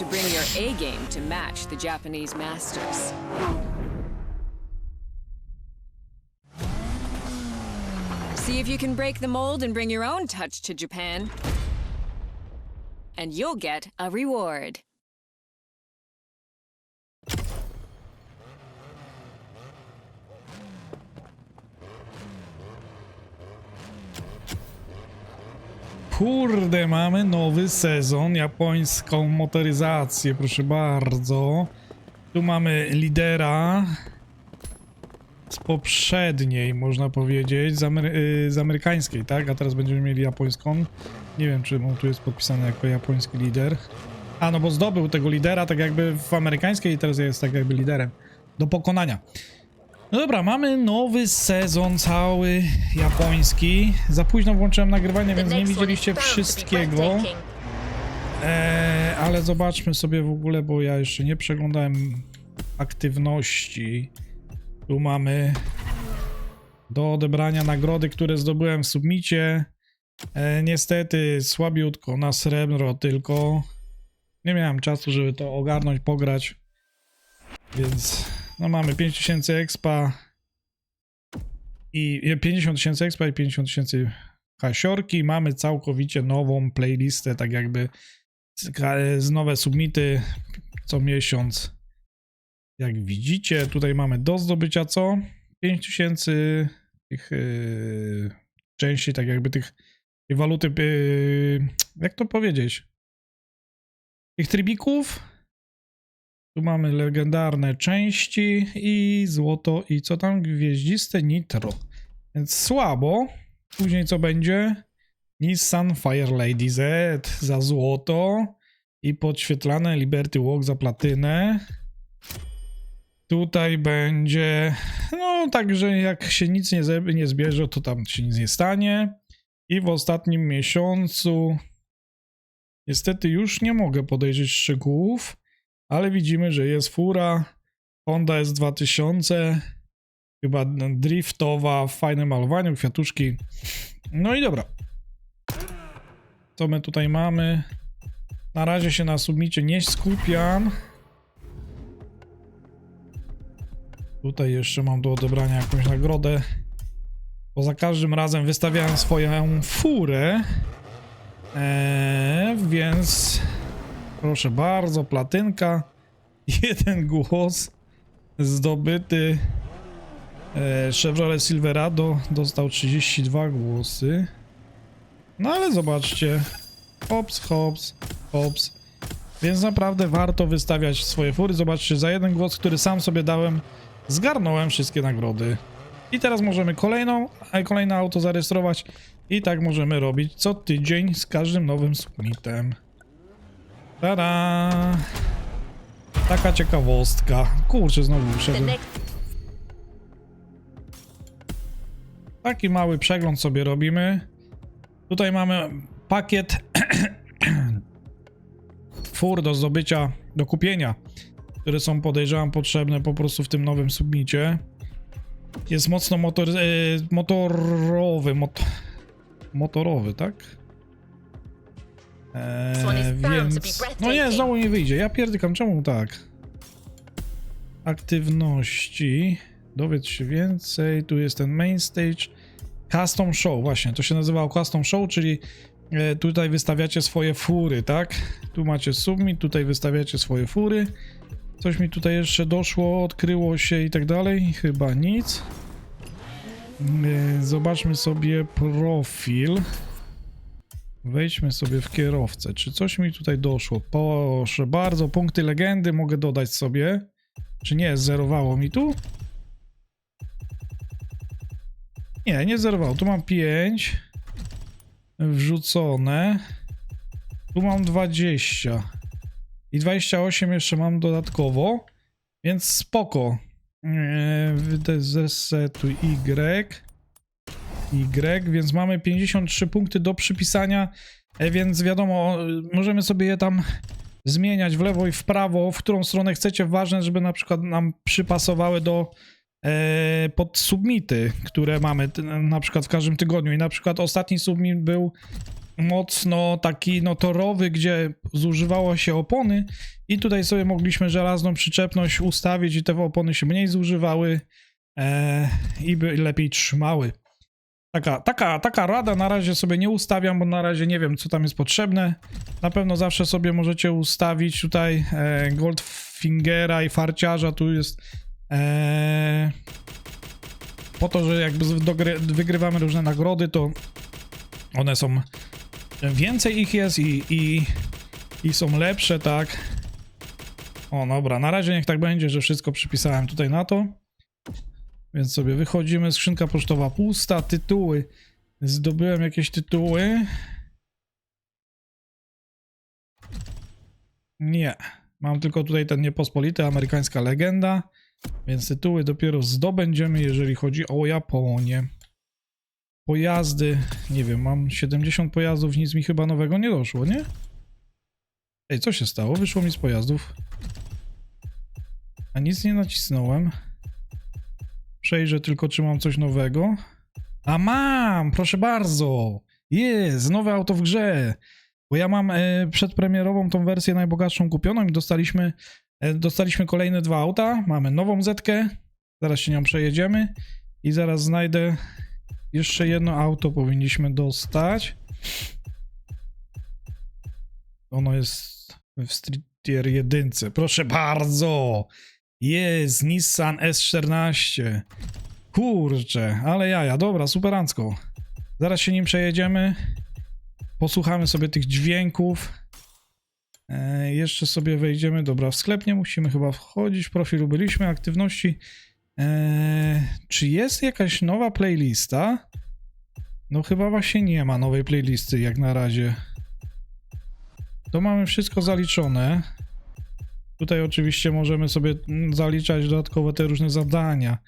to bring your A game to match the Japanese masters. See if you can break the mold and bring your own touch to Japan. And you'll get a reward. Kurde, mamy nowy sezon, japońską motoryzację, proszę bardzo. Tu mamy lidera z poprzedniej, można powiedzieć, z, amery y, z amerykańskiej, tak? A teraz będziemy mieli japońską. Nie wiem, czy mu tu jest podpisane jako japoński lider. A, no bo zdobył tego lidera tak jakby w amerykańskiej i teraz jest tak jakby liderem do pokonania. No dobra, mamy nowy sezon cały japoński. Za późno włączyłem nagrywanie, więc nie widzieliście wszystkiego. Eee, ale zobaczmy sobie w ogóle, bo ja jeszcze nie przeglądałem aktywności. Tu mamy do odebrania nagrody, które zdobyłem w submicie. E, niestety słabiutko na srebro tylko. Nie miałem czasu, żeby to ogarnąć, pograć. Więc no mamy 5000 expa i 50 tysięcy expa i 50 tysięcy hasiorki. Mamy całkowicie nową playlistę, tak jakby z, nowe submity co miesiąc. Jak widzicie, tutaj mamy do zdobycia co? 5000 tych yy, części, tak jakby tych waluty, yy, jak to powiedzieć? Tych trybików. Tu mamy legendarne części i złoto i co tam? Gwieździste nitro. Więc słabo. Później co będzie? Nissan Fire Lady Z za złoto i podświetlane Liberty Walk za platynę. Tutaj będzie, no także jak się nic nie, nie zbierze, to tam się nic nie stanie. I w ostatnim miesiącu niestety już nie mogę podejrzeć szczegółów, ale widzimy, że jest fura Honda S2000, chyba driftowa, w fajnym malowaniu, kwiatuszki. No i dobra. Co my tutaj mamy? Na razie się na submicie nie skupiam. Tutaj jeszcze mam do odebrania jakąś nagrodę. Bo za każdym razem wystawiałem swoją furę. Eee, więc proszę bardzo, platynka. Jeden głos zdobyty. E, Chevrolet Silverado dostał 32 głosy. No ale zobaczcie. Hops, hops, hops. Więc naprawdę warto wystawiać swoje fury. Zobaczcie, za jeden głos, który sam sobie dałem, zgarnąłem wszystkie nagrody. I teraz możemy kolejną, a kolejne auto zarejestrować. I tak możemy robić co tydzień z każdym nowym submitem. Tada! Taka ciekawostka. Kurczę, znowu wszedłem. Taki mały przegląd sobie robimy. Tutaj mamy pakiet fur do zdobycia, do kupienia, które są podejrzewam potrzebne po prostu w tym nowym submicie. Jest mocno motor, e, motorowy, mot, motorowy, tak? Eee, więc... No nie, znowu nie wyjdzie. Ja pierdykam, czemu tak? Aktywności. Dowiedz się więcej. Tu jest ten main stage. Custom show, właśnie. To się nazywało custom show, czyli e, tutaj wystawiacie swoje fury, tak? Tu macie submit, tutaj wystawiacie swoje fury. Coś mi tutaj jeszcze doszło, odkryło się i tak dalej. Chyba nic. E, Zobaczmy sobie profil. Wejdźmy sobie w kierowcę. Czy coś mi tutaj doszło? Proszę bardzo, punkty legendy mogę dodać sobie. Czy nie, zerowało mi tu? Nie, nie zerowało. Tu mam 5 wrzucone. Tu mam 20. I 28 jeszcze mam dodatkowo. Więc spoko. Eee, Zresetuj Y. Y, więc mamy 53 punkty do przypisania, e, więc wiadomo, możemy sobie je tam zmieniać w lewo i w prawo, w którą stronę chcecie. Ważne, żeby na przykład nam przypasowały do e, pod submity, które mamy na przykład w każdym tygodniu. I na przykład ostatni submit był mocno taki no torowy, gdzie zużywało się opony i tutaj sobie mogliśmy żelazną przyczepność ustawić i te opony się mniej zużywały e, i by lepiej trzymały. Taka, taka, taka rada na razie sobie nie ustawiam, bo na razie nie wiem, co tam jest potrzebne. Na pewno zawsze sobie możecie ustawić tutaj e, Goldfingera i Farciarza. Tu jest e, po to, że jakby wygrywamy różne nagrody, to one są. Więcej ich jest i, i, i są lepsze, tak. O, dobra, na razie niech tak będzie, że wszystko przypisałem tutaj na to. Więc sobie wychodzimy, skrzynka pocztowa pusta, tytuły. Zdobyłem jakieś tytuły. Nie. Mam tylko tutaj ten niepospolity, amerykańska legenda. Więc tytuły dopiero zdobędziemy, jeżeli chodzi o Japonię. Pojazdy. Nie wiem, mam 70 pojazdów, nic mi chyba nowego nie doszło, nie? Ej, co się stało? Wyszło mi z pojazdów. A nic nie nacisnąłem. Przejrzę tylko, czy mam coś nowego. A mam, proszę bardzo. Jest, nowe auto w grze. Bo ja mam e, przedpremierową tą wersję najbogatszą kupioną i dostaliśmy, e, dostaliśmy kolejne dwa auta. Mamy nową Zetkę. Zaraz się nią przejedziemy. I zaraz znajdę jeszcze jedno auto powinniśmy dostać. Ono jest w Street Tier 1. Proszę bardzo. Jest Nissan S14. Kurczę, ale jaja, dobra, superancko. Zaraz się nim przejedziemy. Posłuchamy sobie tych dźwięków. E, jeszcze sobie wejdziemy. Dobra, w sklep nie musimy chyba wchodzić. Profilu byliśmy, aktywności. E, czy jest jakaś nowa playlista? No chyba właśnie nie ma nowej playlisty jak na razie. To mamy wszystko zaliczone. Tutaj oczywiście możemy sobie zaliczać dodatkowo te różne zadania.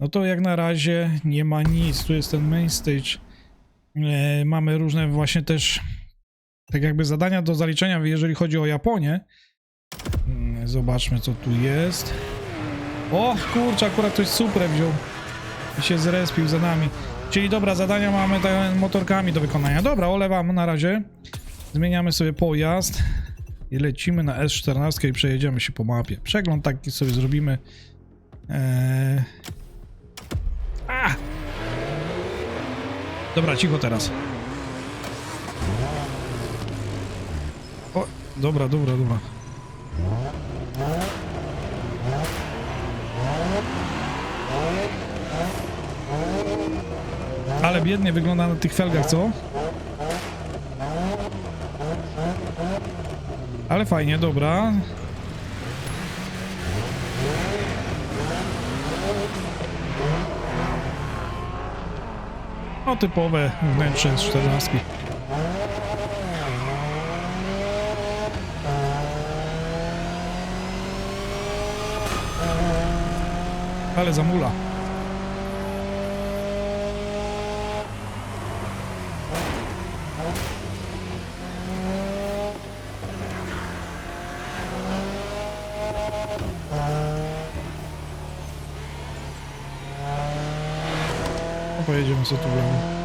No to jak na razie nie ma nic. Tu jest ten main stage. E, mamy różne właśnie też tak jakby zadania do zaliczenia, jeżeli chodzi o Japonię. Mm, Zobaczmy co tu jest. O kurczę, akurat ktoś Suprę wziął i się zrespił za nami. Czyli dobra, zadania mamy te motorkami do wykonania. Dobra, olewamy na razie. Zmieniamy sobie pojazd i lecimy na S14 i przejedziemy się po mapie. Przegląd taki sobie zrobimy. Eee... A! Dobra, cicho teraz. O, dobra, dobra, dobra. Ale biednie wygląda na tych felgach, co? Ale fajnie, dobra. No typowe wnętrze z 14. Ale zamula. W lewo.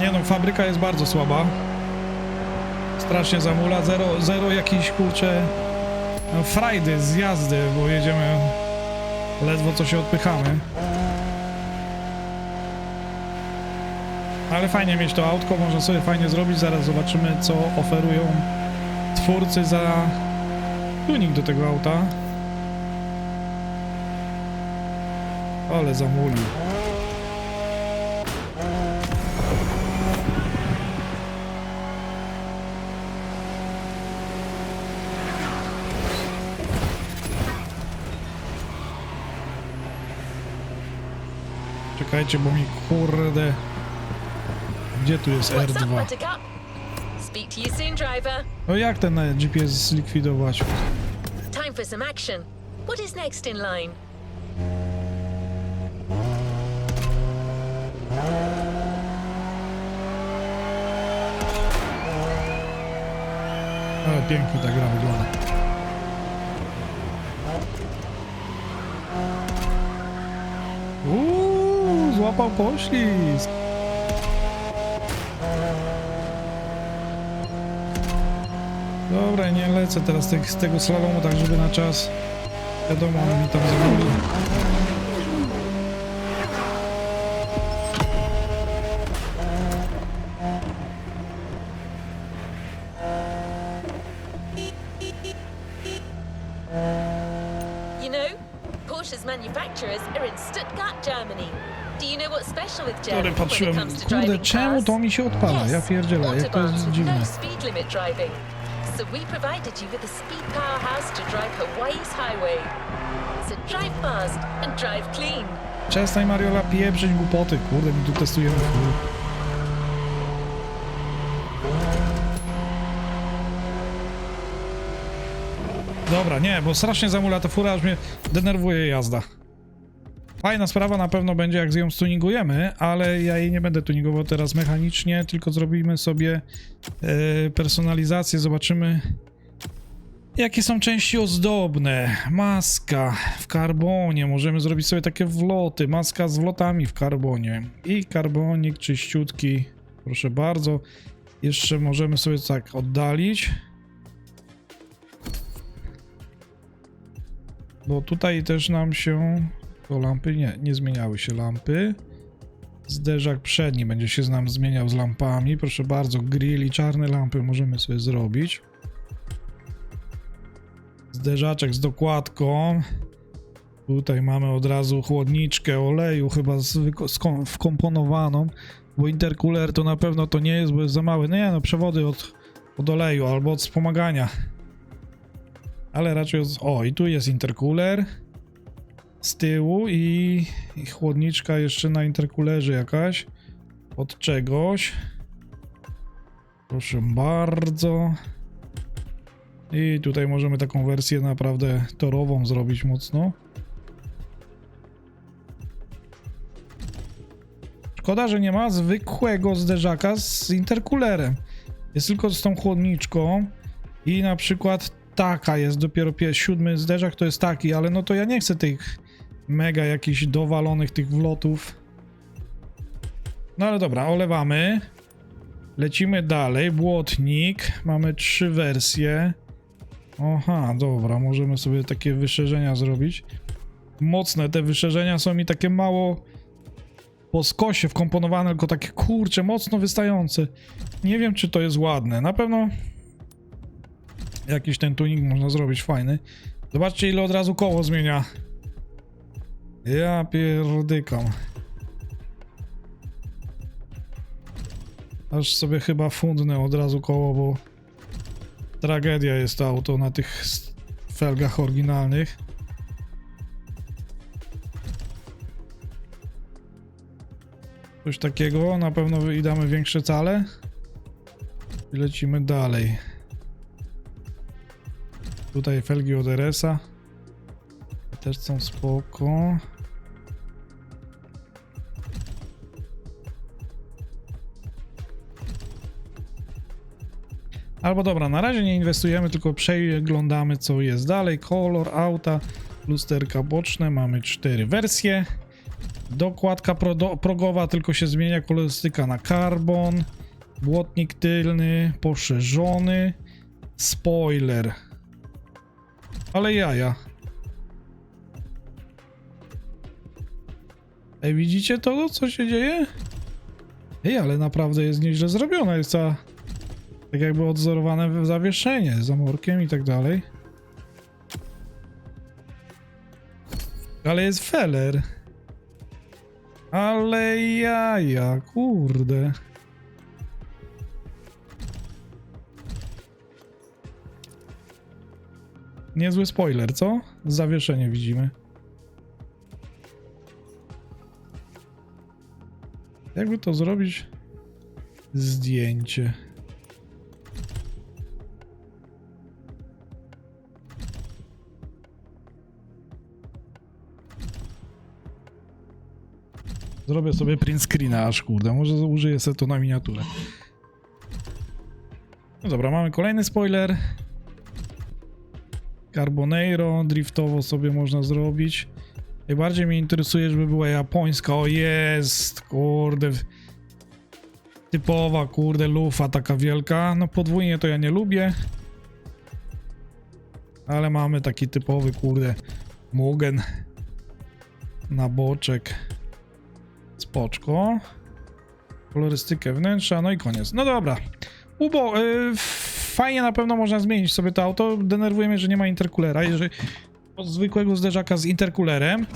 Nie no, fabryka jest bardzo słaba. Strasznie zamula, zero, zero jakiś kurcze no, frajdy z jazdy, bo jedziemy ledwo co się odpychamy. Ale fajnie mieć to autko, można sobie fajnie zrobić. Zaraz zobaczymy, co oferują twórcy za tuning do tego auta. Ale zamulił. Czekajcie, bo mi kurde... Gdzie tu jest R2? No jak ten GPS zlikwidować? Time for some action. What is next in line? Ale pięknie ta gra wygląda. Uuu, złapał poślizg. Dobra, nie lecę teraz tych, z tego slalomu tak, żeby na czas. Wiadomo, on mi tam zamówi. You know, Porsche's manufacturers are in Stuttgart, Germany. Do you know what's special with Który Germany when it patrzyłem, comes to kurde, driving czemu cars? to mi się odpala? Ja pierdzielę, jak to jest with dziwne. no speed limit driving. So we provided you with a speed powerhouse to drive Hawaii's highway. So drive fast and drive clean. Przestań Mariola pieprzyć głupoty, kurde, my tu testujemy. Dobra, nie, bo strasznie zamula ta fura, aż mnie denerwuje jazda. Fajna sprawa na pewno będzie, jak ją stuningujemy, ale ja jej nie będę tuningował teraz mechanicznie, tylko zrobimy sobie e, personalizację, zobaczymy Jakie są części ozdobne? Maska w karbonie. Możemy zrobić sobie takie wloty. Maska z wlotami w karbonie. I karbonik czyściutki. Proszę bardzo. Jeszcze możemy sobie tak oddalić. Bo tutaj też nam się... To lampy? Nie, nie zmieniały się lampy. Zderzak przedni będzie się z nam zmieniał z lampami. Proszę bardzo, grill i czarne lampy możemy sobie zrobić. Zderzaczek z dokładką. Tutaj mamy od razu chłodniczkę oleju, chyba z, wkomponowaną, bo intercooler to na pewno to nie jest, bo jest za mały. No nie, no przewody od, od oleju albo od wspomagania. Ale raczej od... O, i tu jest intercooler z tyłu i, i chłodniczka jeszcze na intercoolerze jakaś od czegoś. Proszę bardzo. I tutaj możemy taką wersję naprawdę torową zrobić mocno. Szkoda, że nie ma zwykłego zderzaka z intercoolerem. Jest tylko z tą chłodniczką i na przykład taka jest dopiero pie- siódmy zderzak to jest taki, ale no to ja nie chcę tych mega jakichś dowalonych tych wlotów. No ale dobra, olewamy. Lecimy dalej. Błotnik. Mamy trzy wersje. Aha, dobra, możemy sobie takie wyszerzenia zrobić. Mocne te wyszerzenia są mi takie mało po skosie wkomponowane, tylko takie kurcze, mocno wystające. Nie wiem, czy to jest ładne. Na pewno jakiś ten tuning można zrobić fajny. Zobaczcie, ile od razu koło zmienia. Ja pierdykam. Aż sobie chyba fundnę od razu koło, bo tragedia jest to auto na tych felgach oryginalnych. Coś takiego, na pewno i damy większe cale. I lecimy dalej. Tutaj felgi od RS-a. Też są spoko. Albo dobra, na razie nie inwestujemy, tylko przeglądamy co jest dalej. Kolor auta, lusterka boczne, mamy cztery wersje. Dokładka prodo- progowa tylko się zmienia kolorystyka na karbon. Błotnik tylny, poszerzony. Spoiler. Ale jaja. Ej, widzicie to, co się dzieje? Ej, ale naprawdę jest nieźle zrobione. Jest cała tak jakby odzorowane zawieszenie z i tak dalej. Ale jest feller. Ale jaja, kurde. Niezły spoiler, co? Zawieszenie widzimy. Jakby to zrobić? Zdjęcie. Zrobię sobie print screena aż kurde, może użyję sobie to na miniaturę. No dobra, mamy kolejny spoiler. Carboneiro, driftowo sobie można zrobić. Najbardziej mnie interesuje, żeby była japońska. O jest, kurde. Typowa, kurde, lufa taka wielka. No podwójnie to ja nie lubię. Ale mamy taki typowy, kurde, mugen na boczek. Spoczko. Kolorystykę wnętrza, no i koniec. No dobra. Ubo, y, fajnie na pewno można zmienić sobie to auto. Denerwuje mnie, że nie ma interkulera. Jeżeli od zwykłego zderzaka z interkulerem.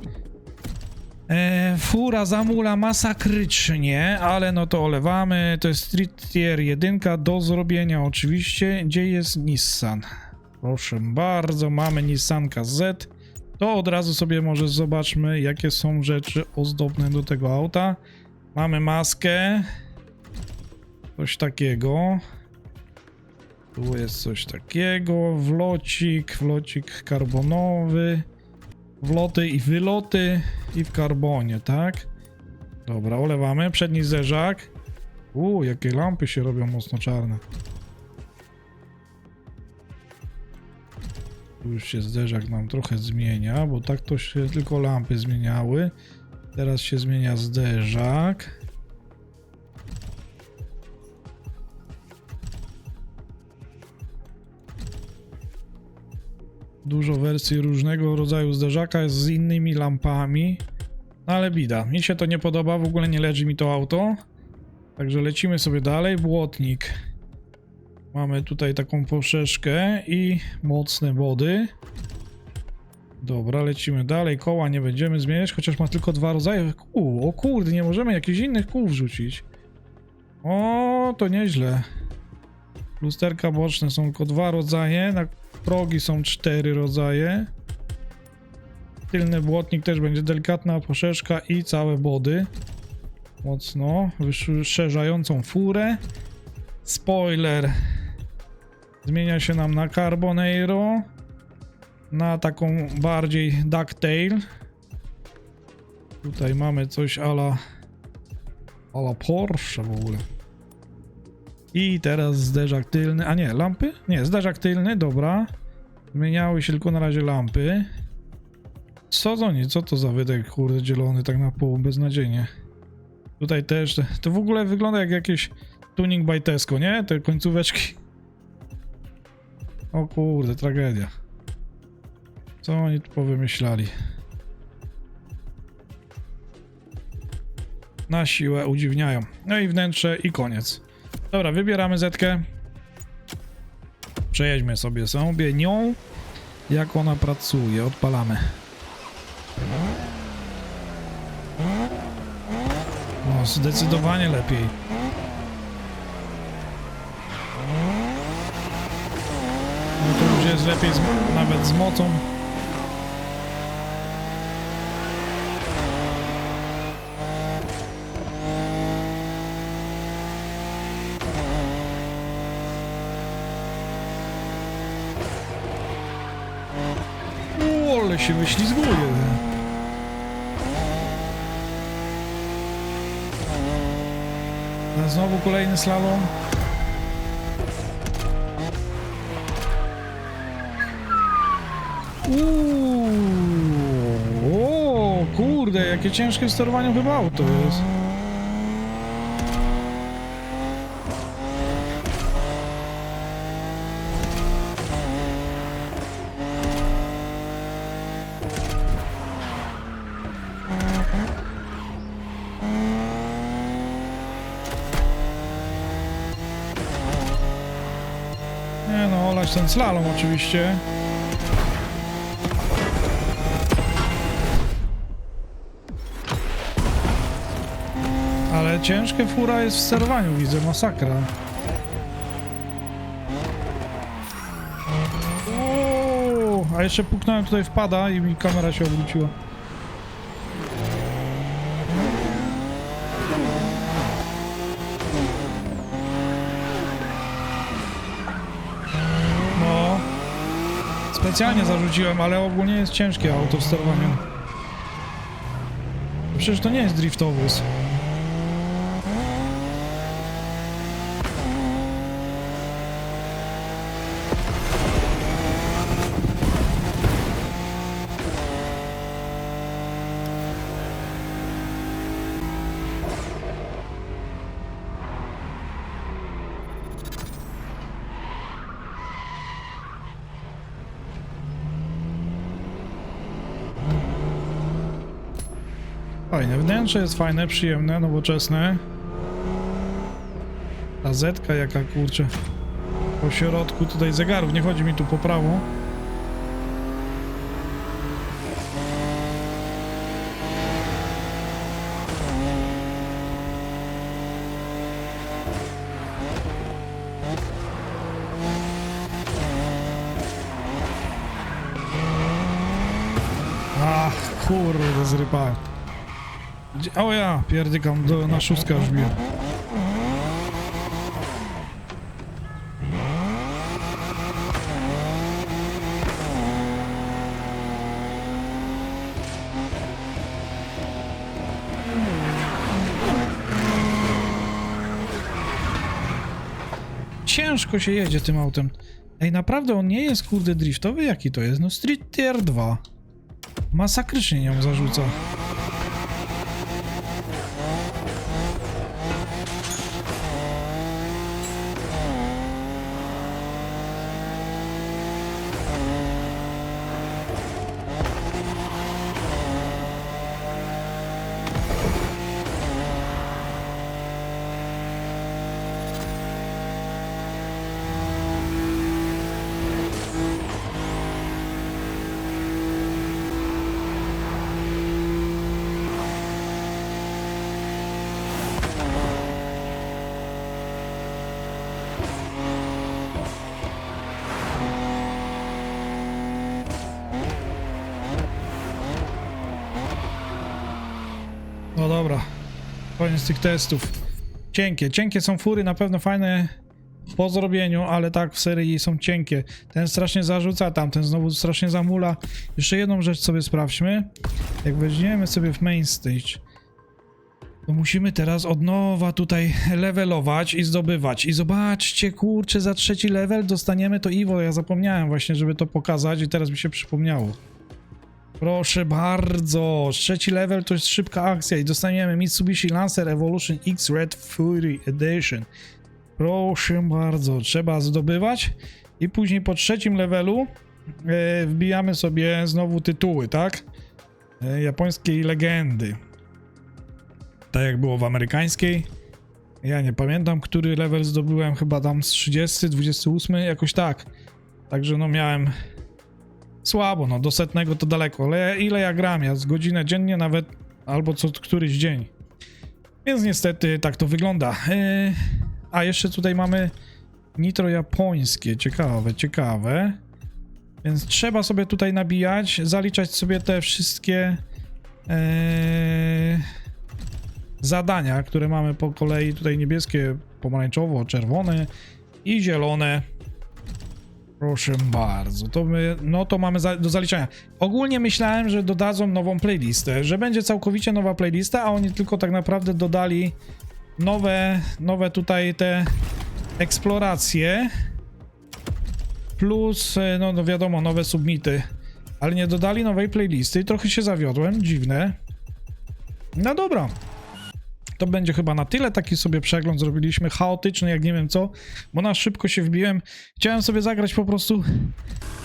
E, fura zamula masakrycznie, ale no to olewamy. To jest Street Tier 1 do zrobienia oczywiście. Gdzie jest Nissan? Proszę bardzo, mamy Nissanka Z. To od razu sobie może zobaczmy, jakie są rzeczy ozdobne do tego auta. Mamy maskę. Coś takiego. Tu jest coś takiego. Wlocik, wlocik karbonowy. Wloty i wyloty i w karbonie, tak? Dobra, olewamy. Przedni zderzak. Uuu, jakie lampy się robią mocno czarne. Tu już się zderzak nam trochę zmienia, bo tak to się tylko lampy zmieniały. Teraz się zmienia zderzak. Dużo wersji różnego rodzaju zderzaka z innymi lampami. No ale bida. Mi się to nie podoba, w ogóle nie leży mi to auto. Także lecimy sobie dalej. Błotnik. Mamy tutaj taką poszeszkę i mocne wody. Dobra, lecimy dalej. Koła nie będziemy zmieniać, chociaż ma tylko dwa rodzaje kół. O kurde, nie możemy jakichś innych kół wrzucić. O, to nieźle. Lusterka boczne są tylko dwa rodzaje, na progi są cztery rodzaje. Tylny błotnik też będzie delikatna poszeszka i całe body. Mocno, wyszerzającą furę. Spoiler zmienia się nam na Carboneiro. Na taką bardziej ducktail. Tutaj mamy coś ala ala Porsche w ogóle. I teraz zderzak tylny, a nie, lampy? Nie, zderzak tylny, dobra. Zmieniały się tylko na razie lampy. Co to nie, co to za wydech, kurde, zielony, tak na pół, beznadziejnie. Tutaj też, te- to w ogóle wygląda jak jakieś tuning by Tesco, nie? Te końcóweczki. O kurde, tragedia. Co oni tu powymyślali? Na siłę udziwniają. No i wnętrze i koniec. Dobra, wybieramy zetkę. Przejedźmy sobie sobie nią. Jak ona pracuje. Odpalamy. No, zdecydowanie lepiej. Jest lepiej z, nawet z mocą. Ale się wyślizguje. Znowu kolejny slalom. Uuu, o kurde, jakie ciężkie w sterowaniu chyba auto jest. No, olać ten slalom oczywiście. Ciężkie fura jest w sterowaniu, widzę, masakra. A jeszcze puknąłem tutaj wpada i mi kamera się obróciła. No. Specjalnie zarzuciłem, ale ogólnie jest ciężkie auto w sterowaniu. Przecież to nie jest driftowóz. Wnętrze jest fajne, przyjemne, nowoczesne. Ta zetka jaka kurczę. Po środku tutaj zegarów, nie chodzi mi tu po prawo. Ach, kurde, zrypałem. Gdzie- O ja, pierdykam, do, na szóstkę już biję. Ciężko się jedzie tym autem. Ej, naprawdę on nie jest kurde driftowy? Jaki to jest? No Street Tier 2. Masakrycznie nią zarzuca. Koniec tych testów. Cienkie. Cienkie są fury, na pewno fajne po zrobieniu, ale tak w serii są cienkie. Ten strasznie zarzuca, tamten znowu strasznie zamula. Jeszcze jedną rzecz sobie sprawdźmy. Jak weźmiemy sobie w main stage, to musimy teraz od nowa tutaj levelować i zdobywać. I zobaczcie, kurczę, za trzeci level dostaniemy to Iwo. Ja zapomniałem właśnie, żeby to pokazać i teraz mi się przypomniało. Proszę bardzo, trzeci level to jest szybka akcja i dostaniemy Mitsubishi Lancer Evolution X Red Fury Edition. Proszę bardzo, trzeba zdobywać i później po trzecim levelu e, wbijamy sobie znowu tytuły, tak? E, japońskiej legendy. Tak jak było w amerykańskiej. Ja nie pamiętam, który level zdobyłem, chyba tam z 30, 28, jakoś tak. Także no miałem Słabo, no do setnego to daleko, ale ile ja gram? Ja z godzinę dziennie nawet, albo co któryś dzień. Więc niestety tak to wygląda. Yy, a jeszcze tutaj mamy nitro japońskie, ciekawe, ciekawe. Więc trzeba sobie tutaj nabijać, zaliczać sobie te wszystkie yy, zadania, które mamy po kolei. Tutaj niebieskie, pomarańczowo, czerwone i zielone. Proszę bardzo, to my, no to mamy za, do zaliczenia. Ogólnie myślałem, że dodadzą nową playlistę, że będzie całkowicie nowa playlista, a oni tylko tak naprawdę dodali nowe, nowe tutaj te eksploracje plus, e, no, no wiadomo, nowe submity, ale nie dodali nowej playlisty i trochę się zawiodłem, dziwne. No dobra, to będzie chyba na tyle. Taki sobie przegląd zrobiliśmy, chaotyczny, jak nie wiem co, bo na szybko się wbiłem. Chciałem sobie zagrać po prostu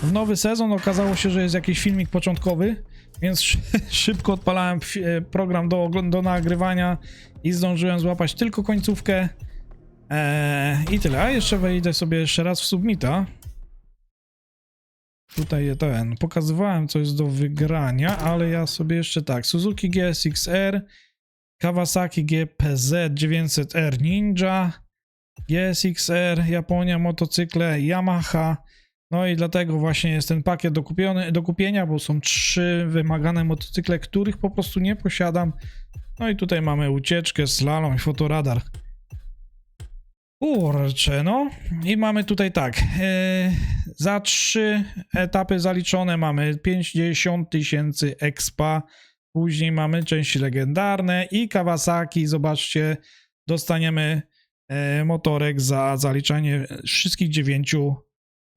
w nowy sezon. Okazało się, że jest jakiś filmik początkowy, więc szy- szybko odpalałem e, program do, do nagrywania i zdążyłem złapać tylko końcówkę. Eee, I tyle. A jeszcze wejdę sobie jeszcze raz w Submita. Tutaj ten, pokazywałem co jest do wygrania, ale ja sobie jeszcze tak, Suzuki GSX-R, Kawasaki GPZ 900R Ninja, GSX-R, Japonia, motocykle, Yamaha. No i dlatego właśnie jest ten pakiet do, do kupienia, bo są trzy wymagane motocykle, których po prostu nie posiadam. No i tutaj mamy ucieczkę, slalom i fotoradar. Kurczę, no. I mamy tutaj tak. e, za trzy etapy zaliczone mamy 50 tysięcy expa. Później mamy części legendarne i Kawasaki. Zobaczcie, dostaniemy e, motorek za zaliczanie wszystkich dziewięciu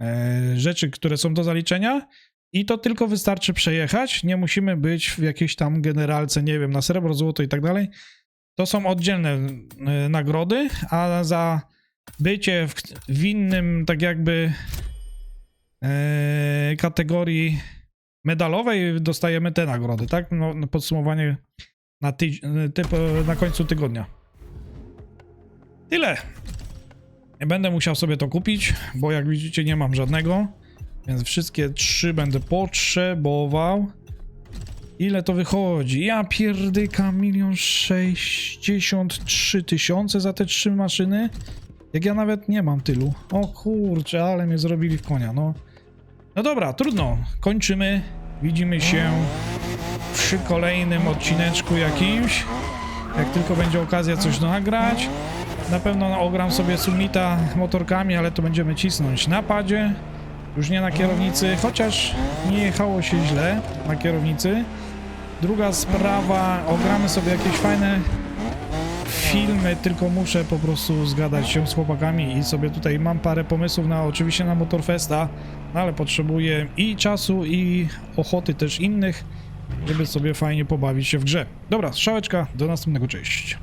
e, rzeczy, które są do zaliczenia. I to tylko wystarczy przejechać. Nie musimy być w jakiejś tam generalce, nie wiem, na srebro, złoto i tak dalej. To są oddzielne e, nagrody, a za bycie w, w innym, tak jakby kategorii medalowej dostajemy te nagrody, tak? No, no podsumowanie na, typ, na końcu tygodnia. Tyle. Nie będę musiał sobie to kupić, bo jak widzicie nie mam żadnego, więc wszystkie trzy będę potrzebował. Ile to wychodzi? Ja pierdyka milion sześćdziesiąt trzy tysiące za te trzy maszyny? Jak ja nawet nie mam tylu. O kurczę, ale mnie zrobili w konia, no. No dobra, trudno. Kończymy. Widzimy się przy kolejnym odcineczku jakimś. Jak tylko będzie okazja coś nagrać. Na pewno ogram sobie Summita motorkami, ale to będziemy cisnąć na padzie. Już nie na kierownicy, chociaż nie jechało się źle na kierownicy. Druga sprawa, ogramy sobie jakieś fajne filmy, tylko muszę po prostu zgadać się z chłopakami i sobie tutaj mam parę pomysłów na oczywiście na Motorfesta, no ale potrzebuję i czasu i ochoty też innych, żeby sobie fajnie pobawić się w grze. Dobra, strzałeczka, do następnego, cześć.